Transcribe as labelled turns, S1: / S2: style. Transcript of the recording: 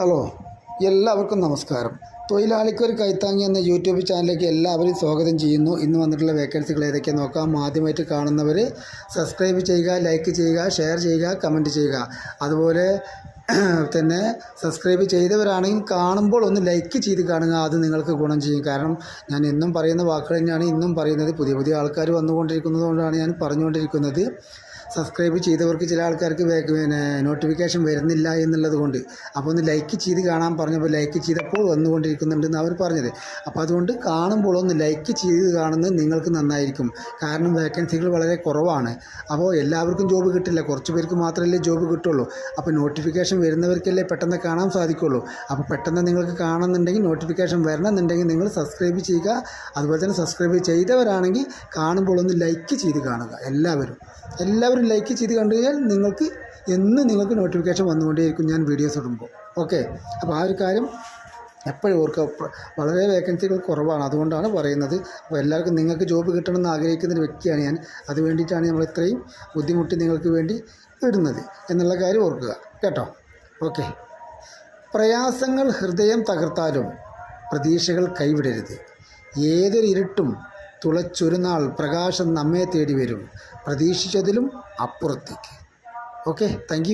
S1: Hello എല്ലാവർക്കും നമസ്കാരം. തൊഴിലാളിക്കൊരു കൈത്താങ്ങി എന്ന യൂട്യൂബ് ചാനലിലേക്ക് എല്ലാവരും സ്വാഗതം ചെയ്യുന്നു. ഇന്ന് വന്നിട്ടുള്ള വേക്കൻസികൾ ഏതൊക്കെയാണ് നോക്കാം. ആദ്യമായിട്ട് കാണുന്നവർ സബ്സ്ക്രൈബ് ചെയ്യുക ലൈക്ക് ചെയ്യുക ഷെയർ ചെയ്യുക കമന്റ് ചെയ്യുക. അതുപോലെ തന്നെ സബ്സ്ക്രൈബ് ചെയ്തവരാണെങ്കിൽ കാണുമ്പോൾ ഒന്ന് ലൈക്ക് ചെയ്ത് കാണുക. അത് നിങ്ങൾക്ക് ഗുണം ചെയ്യും. കാരണം ഞാൻ എന്നും പറയുന്ന വാക്കുകൾ തന്നെയാണ് ഇന്നും പറയുന്നത്. പുതിയ പുതിയ ആൾക്കാർ വന്നുകൊണ്ടിരിക്കുന്നത് കൊണ്ടാണ് ഞാൻ പറഞ്ഞുകൊണ്ടിരിക്കുന്നത്. സബ്സ്ക്രൈബ് ചെയ്തവർക്ക് ചില ആൾക്കാർക്ക് പിന്നെ നോട്ടിഫിക്കേഷൻ വരുന്നില്ല എന്നുള്ളത് കൊണ്ട്. അപ്പോൾ ഒന്ന് ലൈക്ക് ചെയ്ത് കാണാൻ പറഞ്ഞപ്പോൾ ലൈക്ക് ചെയ്തപ്പോൾ വന്നുകൊണ്ടിരിക്കുന്നുണ്ടെന്ന് അവർ പറഞ്ഞത്. അപ്പോൾ അതുകൊണ്ട് കാണുമ്പോൾ ഒന്ന് ലൈക്ക് ചെയ്ത് കാണുന്നത് നിങ്ങൾക്ക് നന്നായിരിക്കും. കാരണം വേക്കൻസികൾ വളരെ കുറവാണ്. അപ്പോൾ എല്ലാവർക്കും ജോബ് കിട്ടില്ല. കുറച്ച് പേർക്ക് മാത്രമല്ലേ ജോബ് കിട്ടുള്ളൂ. അപ്പോൾ നോട്ടിഫിക്കേഷൻ വരുന്നവർക്കല്ലേ പെട്ടെന്ന് കാണാൻ സാധിക്കുള്ളൂ. അപ്പോൾ പെട്ടെന്ന് നിങ്ങൾക്ക് കാണുന്നുണ്ടെങ്കിൽ നോട്ടിഫിക്കേഷൻ വരണമെന്നുണ്ടെങ്കിൽ നിങ്ങൾ സബ്സ്ക്രൈബ് ചെയ്യുക. അതുപോലെ തന്നെ സബ്സ്ക്രൈബ് ചെയ്തവരാണെങ്കിൽ കാണുമ്പോൾ ഒന്ന് ലൈക്ക് ചെയ്ത് കാണുക. എല്ലാവരും. എല്ലാവരും ലൈക്ക് ചെയ്ത് കണ്ടു കഴിഞ്ഞാൽ നിങ്ങൾക്ക് എന്നും നിങ്ങൾക്ക് നോട്ടിഫിക്കേഷൻ വന്നുകൊണ്ടേയിരിക്കും ഞാൻ വീഡിയോസ് ഇടുമ്പോൾ. ഓക്കെ അപ്പോൾ ആ ഒരു കാര്യം എപ്പോഴും ഓർക്കുക. വളരെ വേക്കൻസികൾ കുറവാണ്. അതുകൊണ്ടാണ് പറയുന്നത്. അപ്പോൾ എല്ലാവർക്കും നിങ്ങൾക്ക് ജോബ് കിട്ടണമെന്ന് ആഗ്രഹിക്കുന്ന ഒരു വ്യക്തിയാണ് ഞാൻ. അത് വേണ്ടിയിട്ടാണ് നമ്മൾ ഇത്രയും ബുദ്ധിമുട്ടി നിങ്ങൾക്ക് വേണ്ടി ഇടുന്നത്. എന്നുള്ള കാര്യം ഓർക്കുക. കേട്ടോ? ഓക്കെ പ്രയാസങ്ങൾ ഹൃദയം തകർത്താലും പ്രതീക്ഷകൾ കൈവിടരുത്. ഏതൊരു ഇരുട്ടും തുളച്ചൊരു നാൾ പ്രകാശം നമ്മെ തേടി വരും പ്രതീക്ഷിച്ചതിലും അപ്പുറത്തേക്ക്. Okay thank